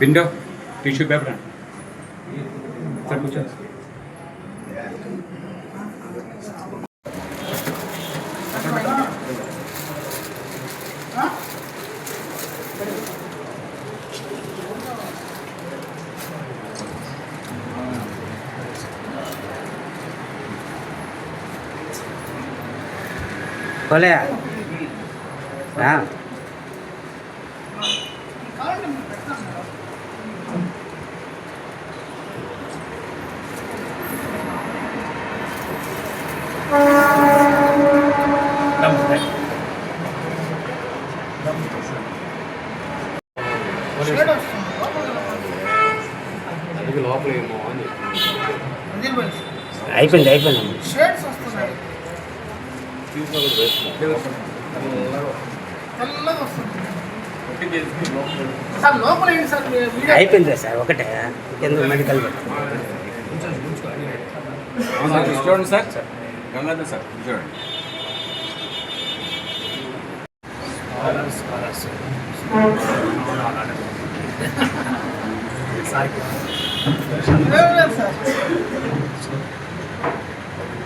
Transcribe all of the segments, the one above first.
बिंदो tissue paper sir पूछो बोले हाँ మీ- మీడియా అయిపోయింది సార్ ఒకటే. కింద మెడికల్ చూడండి సార్. గంగాధర్ సార్ చూడండి. లేదు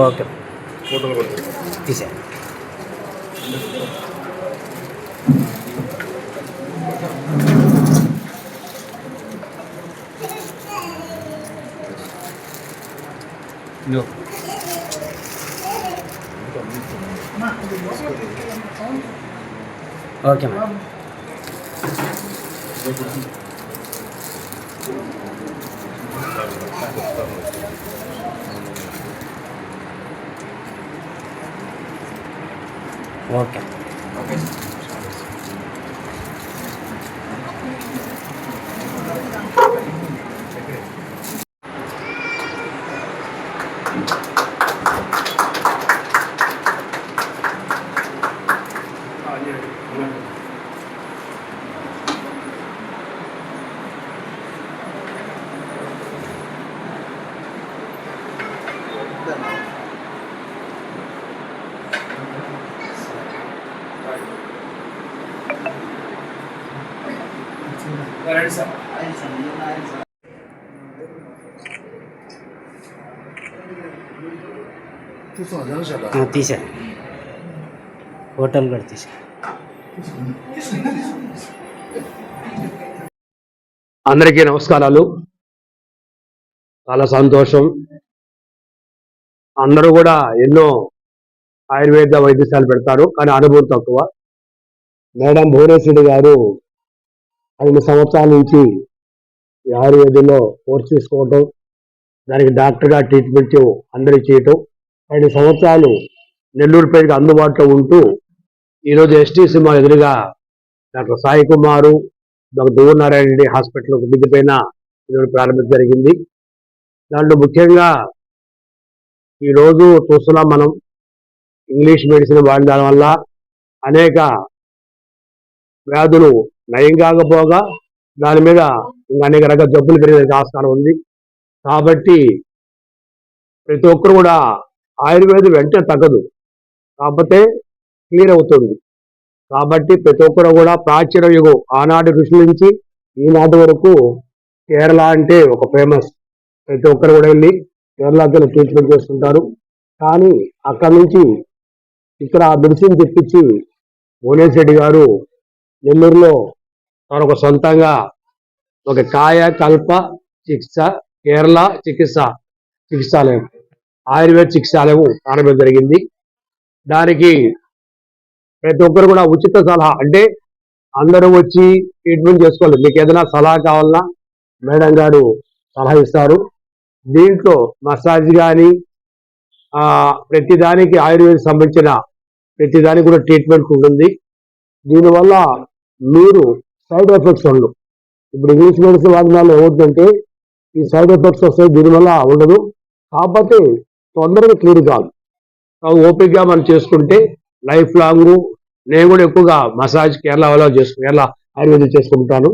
ఓకే ఫోటోలు కూడా తీసే అమ్మా, ఇది లోపల పెట్టాలమ్మా. Sound okay madam okay okay రండి సార్. తీసే. హోటల్ కూడా తీసే. అందరికీ నమస్కారాలు. చాలా సంతోషం. అందరూ కూడా ఎన్నో ఆయుర్వేద వైద్యశాలలు పెడతారు కానీ అనుభవం తక్కువ. మేడం భువనేశ్వరి గారు ఐదు సంవత్సరాల నుంచి ఈ ఆయుర్వేదంలో కోర్స్ తీసుకోవటం దానికి డాక్టర్గా ట్రీట్మెంట్ అందరికి చేయటం ఐదు సంవత్సరాలు నెల్లూరు పేరుకి అందుబాటులో ఉంటూ ఈరోజు ఎస్టీ సినిమా ఎదురుగా doctor Sai Kumar doctor Duvvanarayana Reddy hospital ఒక పైన ఈరోజు ప్రారంభించడం జరిగింది. దాంట్లో ముఖ్యంగా ఈరోజు చూస్తున్నాం మనం ఇంగ్లీష్ మెడిసిన్ వాడడం వల్ల అనేక వ్యాధులు నయం కాకపోగా దాని మీద ఇంకా అనేక రకాల జబ్బులు పెరిగే ఆస్కారం ఉంది. కాబట్టి ప్రతి ఒక్కరు కూడా ఆయుర్వేదం వెంటనే తగ్గదు. కాకపోతే క్లియర్ అవుతుంది. కాబట్టి ప్రతి ఒక్కరు కూడా ప్రాచీన యుగం ఆనాటి ఋషుల నుంచి ఈనాటి వరకు కేరళ అంటే ఒక ఫేమస్. ప్రతి ఒక్కరు కూడా వెళ్ళి కేరళకి వెళ్ళి ట్రీట్మెంట్ చేస్తుంటారు. కానీ అక్కడి నుంచి ఇక్కడ మెడిసిన్ తెప్పించి భువనేశ్వర్ రెడ్డి గారు నెల్లూరులో తాను ఒక సొంతంగా ఒక కాయ కల్ప చికిత్స కేరళ చికిత్స చికిత్సాలయం ఆయుర్వేద చికిత్సాలయం ప్రారంభం జరిగింది. దానికి ప్రతి ఒక్కరు కూడా ఉచిత సలహా అంటే అందరూ వచ్చి ట్రీట్మెంట్ చేసుకోవాలి. మీకు ఏదైనా సలహా కావాలన్నా మేడం గారు సలహా ఇస్తారు. దీంట్లో మసాజ్ కానీ ప్రతిదానికి ఆయుర్వేదం సంబంధించిన ప్రతిదానికి కూడా ట్రీట్మెంట్ ఉంటుంది. దీనివల్ల మీరు సైడ్ ఎఫెక్ట్స్ ఉండవు ఇప్పుడు ఇంగ్లీష్ మెడిసిన్ వాడినాలు ఏమవుతుందంటే ఈ సైడ్ ఎఫెక్ట్స్ వస్తాయి దీనివల్ల ఉండదు. కాకపోతే తొందరగా క్లియర్ కాదు. ఓపికగా మనం చేసుకుంటే లైఫ్ లాంగ్ నేను కూడా ఎక్కువగా మసాజ్ కేరళ వాళ్ళ చేసుకుని కేరళ ఆయుర్వేదం చేసుకుంటాను.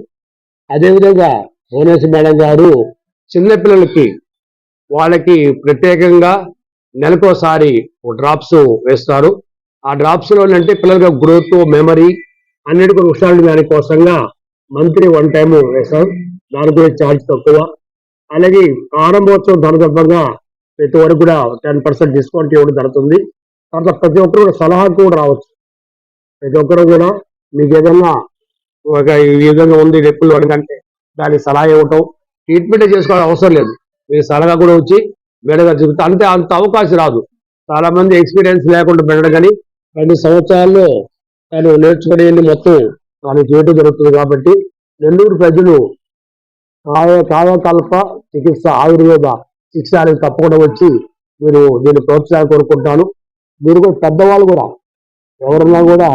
అదేవిధంగా భువనేశ్వర మేడం గారు చిన్నపిల్లలకి వాళ్ళకి ప్రత్యేకంగా నెలకోసారి డ్రాప్స్ వేస్తారు. ఆ డ్రాప్స్లో అంటే పిల్లలకి గ్రోత్ మెమరీ అన్నిటికీ హుషారు దానికోసంగా మంత్రి మంత్లీ వన్ టైం వేస్తాం దాని గురించి ఛార్జ్ తక్కువ. అలాగే ప్రారంభోత్సవం సందర్భంగా ప్రతి వరకు కూడా టెన్ పర్సెంట్ డిస్కౌంట్ ఇవ్వడం జరుగుతుంది. తర్వాత ప్రతి ఒక్కరు కూడా సలహా కూడా రావచ్చు. ప్రతి ఒక్కరు కూడా మీకు ఏదైనా ఒక ఈ విధంగా ఉంది రెప్పులు అడగంటే దానికి సలహా ఇవ్వటం ట్రీట్మెంట్ చేసుకోవాల్సిన అవసరం లేదు. మీరు సలహా కూడా వచ్చి మేడగా చెబుతా అంతే అంత అవకాశం రాదు. చాలా మంది ఎక్స్పీరియన్స్ లేకుండా పెట్టడం కానీ రెండు సంవత్సరాల్లో తను నేర్చుకునేది మొత్తం తాను చేయటం జరుగుతుంది కాబట్టి నెల్లూరు ప్రజలు కాయ కాయకల్ప చికిత్స ఆయుర్వేద శిక్ష అనేది తప్పకుండా వచ్చి మీరు దీన్ని ప్రోత్సాహం కోరుకుంటాను. మీరు కూడా పెద్దవాళ్ళు కూడా ఎవరన్నా కూడా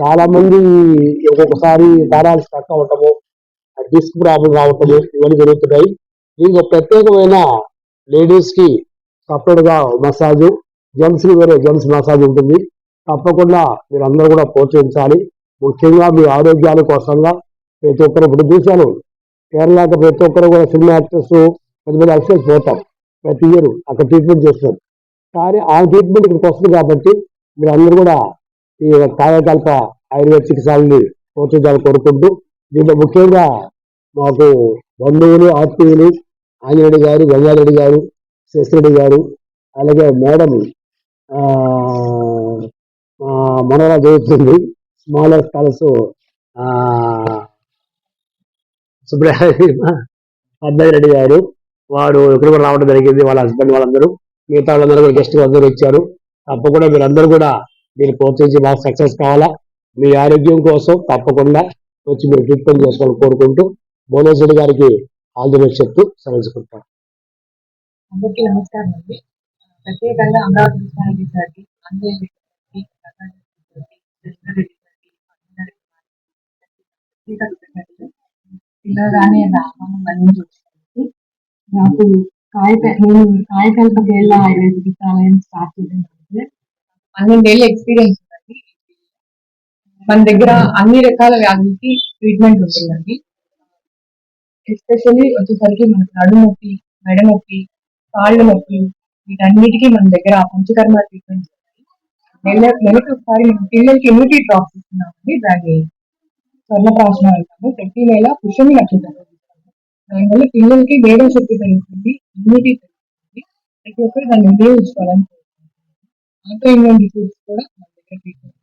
చాలా మంది ఒక్కొక్కసారి దారాలు స్టక్ అవటము డిస్క్ ప్రాబ్లం రావటము ఇవన్నీ జరుగుతున్నాయి. దీనికి ప్రత్యేకమైన లేడీస్కి సపరేట్గా మసాజు జెంట్స్కి మసాజ్ వేరే జెంట్స్ మసాజ్ ఉంటుంది. తప్పకుండా మీరు అందరూ కూడా ప్రోత్సహించాలి. ముఖ్యంగా మీ ఆరోగ్యాల కోసంగా ప్రతి ఒక్కరు ఇప్పుడు చూశాను. కేరళకి ప్రతి ఒక్కరు కూడా సినిమా యాక్టర్స్ పెద్ద పెద్ద యాక్టర్స్ పోతాం. ప్రతి ఇయర్ అక్కడ ట్రీట్మెంట్ చేస్తున్నారు కానీ ఆ ట్రీట్మెంట్ ఇక్కడికి వస్తుంది కాబట్టి మీరు అందరూ కూడా ఈ కాయకల్ప ఆయుర్వేద చికిత్సల్ని ప్రోత్సహించాలని కోరుకుంటూ దీంట్లో ముఖ్యంగా మాకు బంధువులు ఆత్మీయులు ఆంజనేయుడు గారు గంగారెడ్డి గారు శశిరెడ్డి గారు అలాగే మేడం ఆ, జరుగుతుంది స్మాలర్ స్కాలర్స్ సుబ్రహ్మ పద్మయ్య రెడ్డి గారు. వారు ఇక్కడ కూడా రావడం జరిగింది వాళ్ళ హస్బెండ్ వాళ్ళందరూ. మిగతా వాళ్ళందరూ కూడా గెస్ట్ అందరూ వచ్చారు. తప్పకుండా మీరందరూ కూడా మీరు ప్రోత్సహించి బాగా సక్సెస్ కావాలా? మీ ఆరోగ్యం కోసం తప్పకుండా వచ్చి మీరు ట్రీట్మెంట్ చేసుకోవాలని కోరుకుంటూ భువనేశ్వరి గారికి ఆల్ ది బెస్ట్ చెప్తూ సెలవుకుంటాను అందరికీ నమస్కారం అండి. ప్రత్యేకంగా అమరావతి అంజయ్ రెడ్డి గారికి ప్రకాష్ రెడ్డి గారికి కృష్ణారెడ్డి గారికి అందరికీ ప్రత్యేక కృతజ్ఞతలు ఉండగానే రామం అందించి నాకు కాయక నేను కాయకల్ప కేరళ ఆయుర్వేద చికిత్సాలయం స్టార్ట్ చేయడం పన్నెండేళ్ళ ఎక్స్పీరియన్స్ ఉందండి. మన దగ్గర అన్ని రకాల వ్యాధులకి ట్రీట్మెంట్ ఉంటుందండి. ఎస్పెషల్లీ వచ్చేసరికి మనకి నడు నొప్పి మెడ నొప్పి కాళ్ళ నొప్పి వీటన్నిటికీ మన దగ్గర పంచకర్మ ట్రీట్మెంట్స్ నెల నెలకి ఒకసారి మనం పిల్లలకి ఇమ్యూనిటీ డ్రాప్స్ ఇస్తున్నామండి దాన్ని స్వర్ణప్రాశనం అంటాము. ప్రతి నెల పుష్యమి నక్షత్రం. దానివల్ల పిల్లలకి వేగం శక్తి పెరుగుతుంది ఇమ్యూనిటీ పెరుగుతుంది. ప్రతి ఒక్కరు దాన్ని ఉపయోగించుకోవాలని ఆటో ఇమ్యూన్ డిసీజ్ కూడా మన దగ్గర ట్రీట్మెంట్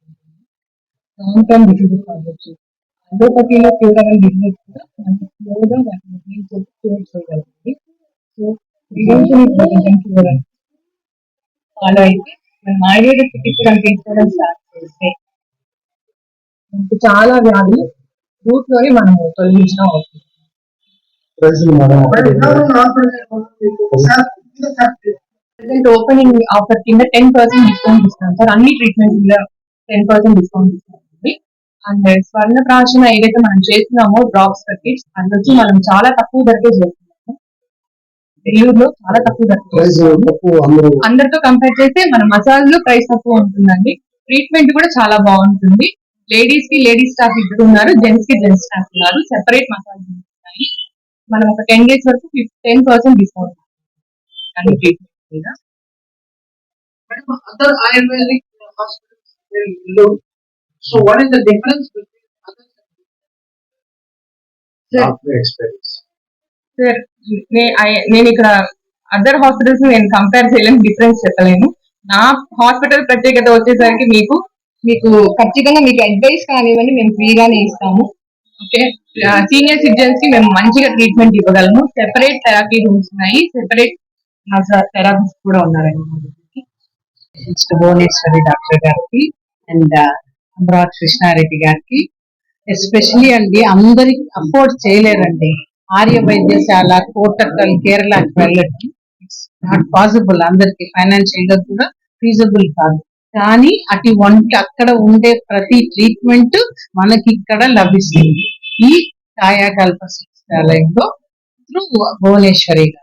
లాంగ్ టర్మ్ డిసీజెస్ కావచ్చు. అలోపతిలో క్యూర్ అవ్వని డిసీజెస్ కూడా మనం స్లోగా వాటిని heal క్యూర్ చేయగలుగుతుంది so prevention is better cure అని ఫాలో అయితే మనం ఆయుర్వేద చికిత్స తీసుకోవడం స్టార్ట్ చేస్తే మనకు చాలా వ్యాధులు రూట్లోనే మనం తొలగించడం అవుతుంది ప్రజెంట్ ఓపెనింగ్ ఆఫర్ కింద టెన్ పర్సెంట్ డిస్కౌంట్ ఇస్తాం సార్. అన్ని ట్రీట్మెంట్ టెన్ పర్సెంట్ డిస్కౌంట్ ఇస్తామండి అండ్ స్వర్ణ ప్రాశన ఏదైతే మనం చేస్తున్నామో డ్రాప్స్ ప్యాకెట్స్ అది వచ్చి మనం చాలా తక్కువ ధరకే చేస్తున్నాము. నెల్లూరులో చాలా తక్కువ ధరకే అందరితో కంపేర్ చేస్తే మన మసాజ్లో ప్రైస్ తక్కువ ఉంటుందండి. ట్రీట్మెంట్ కూడా చాలా బాగుంటుంది. లేడీస్కి లేడీస్ స్టాఫ్ ఇద్దరు ఉన్నారు జెంట్స్కి జెంట్స్ స్టాఫ్ ఉన్నారు. సెపరేట్ మసాజ్ ఉన్నాయి. మనం ఒక టెన్ డేస్ వరకు టెన్ పర్సెంట్ డిస్కౌంట్ అన్ని ట్రీట్మెంట్ మీద. Others and ఎక్స్పీరియన్స్ సార్ నేను ఇక్కడ అదర్ హాస్పిటల్స్ నేను కంపేర్ చేయలేను డిఫరెన్స్ చెప్పలేను. నా హాస్పిటల్ ప్రత్యేకత వచ్చేసరికి మీకు మీకు ఖచ్చితంగా మీకు అడ్వైస్ కానివ్వండి మేము ఫ్రీగానే ఇస్తాము. ఓకే. సీనియర్ సిటిజన్స్కి మేము మంచిగా ట్రీట్మెంట్ ఇవ్వగలము. సెపరేట్ థెరపీ రూమ్స్ ఉన్నాయి. సెపరేట్ థెరపిస్ట్ కూడా ఉన్నారండి. భువనేశ్వరి డాక్టర్ గారికి అండ్ అమరావతి కృష్ణారెడ్డి గారికి ఎస్పెషలీ అండి అందరికి అఫోర్డ్ చేయలేరండి. ఆర్య వైద్యశాల కోటకల్ కేరళకి వెళ్ళడం ఇట్స్ నాట్ పాసిబుల్ అందరికి ఫైనాన్షియల్గా కూడా ఫీజబుల్ కాదు. కానీ అటు వంటి అక్కడ ఉండే ప్రతి ట్రీట్మెంట్ మనకి ఇక్కడ లభిస్తుంది. ఈ కాయాకల్ప చికిత్సాలయంలో త్రూ భువనేశ్వరి గారు.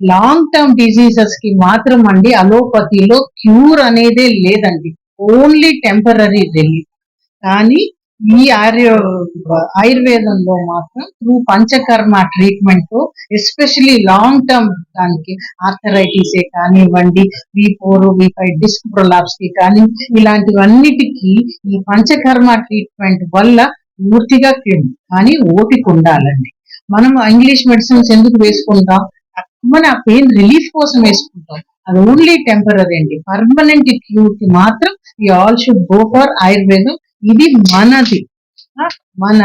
లాంగ్ టర్మ్ డిజీజెస్కి మాత్రం అండి అలోపతిలో క్యూర్ అనేదే లేదండి. ఓన్లీ టెంపరీ రిలీఫ్ కానీ ఈ ఆర్య ఆయుర్వేదంలో మాత్రం through Panchakarma treatment especially long term దానికి ఆర్థరైటిసే కానివ్వండి V four V five disc ప్రొలాప్స్కి కానీ ఇలాంటివన్నిటికీ ఈ పంచకర్మ ట్రీట్మెంట్ వల్ల పూర్తిగా క్యూర్. కానీ ఓపిక ఉండాలండి. మనం ఇంగ్లీష్ మెడిసిన్స్ ఎందుకు వేసుకుంటాం? మన పెయిన్ రిలీఫ్ కోసం వేసుకుంటాం. అది ఓన్లీ టెంపరీ అండి. పర్మనెంట్ క్యూర్కి మాత్రం ఈ ఆల్ షుడ్ గో ఫర్ ఆయుర్వేదం. ఇది మనది. మన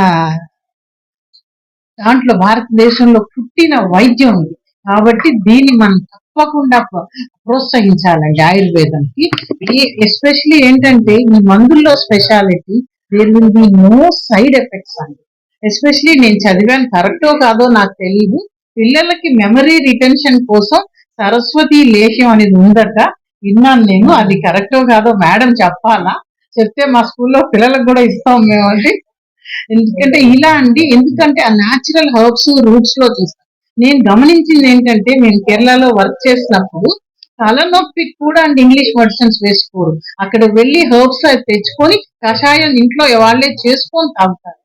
దాంట్లో భారతదేశంలో పుట్టిన వైద్యం ఉంది కాబట్టి దీన్ని మనం తప్పకుండా ప్రోత్సహించాలండి ఆయుర్వేదంకి. ఎస్పెషలీ ఏంటంటే ఈ మందుల్లో speciality there will be no side effects అండి. ఎస్పెషలీ నేను చదివాను కరెక్టో కాదో నాకు తెలియదు పిల్లలకి మెమరీ రిటెన్షన్ కోసం సరస్వతి లేహ్యం అనేది ఉందట. విన్నాను నేను అది కరెక్టో కాదో మేడం చెప్పాలా? చెప్తే మా స్కూల్లో పిల్లలకు కూడా ఇస్తాం మేము అండి ఎందుకంటే ఇలా అండి ఎందుకంటే ఆ న్యాచురల్ హర్బ్స్ రూట్స్లో చూస్తాం. నేను గమనించింది ఏంటంటే మేము కేరళలో వర్క్ చేసినప్పుడు తలనొప్పికి కూడా అండి ఇంగ్లీష్ మెడిసిన్స్ వేసుకోరు. అక్కడ వెళ్ళి హర్బ్స్ అవి తెచ్చుకొని కషాయం ఇంట్లో వాళ్ళే చేసుకొని తాగుతారు.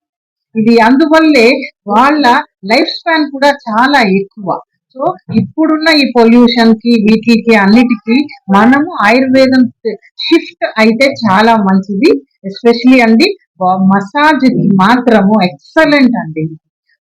ఇది అందువల్లే వాళ్ళ లైఫ్ స్పాన్ కూడా చాలా ఎక్కువ. సో ఇప్పుడున్న ఈ పొల్యూషన్కి వీటికి అన్నిటికీ మనము ఆయుర్వేదం షిఫ్ట్ అయితే చాలా మంచిది. ఎస్పెషలీ అండి మసాజ్ మాత్రము ఎక్సలెంట్ అండి.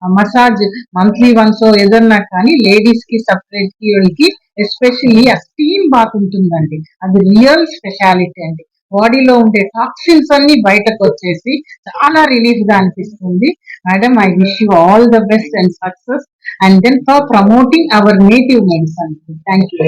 మసాజ్ మంత్లీ వన్స్ ఏదన్నా కానీ లేడీస్కి సపరేట్కి వీళ్ళకి ఎస్పెషల్లీ ఆ స్టీమ్ బాత్ ఉంటుందండి. అది రియల్ స్పెషాలిటీ అండి. బాడీలో ఉండే టాక్సిన్స్ అన్ని బయటకు వచ్చేసి చాలా రిలీఫ్గా అనిపిస్తుంది. Madam I wish you all the best and success and then for promoting our native medicine thank you